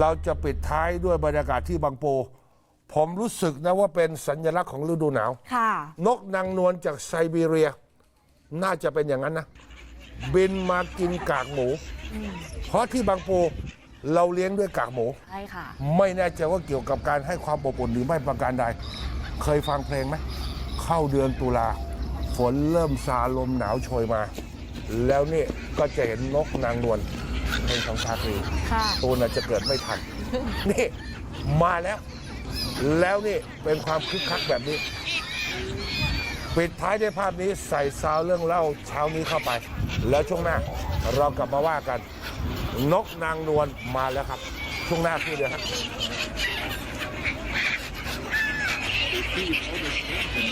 เราจะปิดท้ายด้วยบรรยากาศที่บางปูผมรู้สึกนะว่าเป็นสัญลักษณ์ของฤดูหนาว ค่ะ นกนางนวลจากไซบีเรีย น่าจะเป็นอย่างนั้นนะ บินมากินกากหมู เพราะที่บางปูเราเลี้ยงด้วยกากหมู ใช่ค่ะ ไม่แน่ใจว่าเกี่ยวกับการให้ความอบอุ่นหรือไม่ประการใด เคยฟังเพลงไหม เข้าเดือนตุลา ฝนเริ่มซาลมหนาวโชยมา แล้วนี่ก็จะเห็นนกนางนวล เพลงของชาตรีค่ะ ตูนอาจจะเกิดไม่ทัน นี่มาแล้ว แล้วนี่เป็นความคึกคักแบบนี้ ปิดท้ายด้วยภาพนี้ใส่ซาวเรื่องเล่าเช้านี้เข้าไป แล้วช่วงหน้าเรากลับมาว่ากัน นกนางนวลมาแล้วครับ ช่วงหน้าคือเดียวครับ He was almost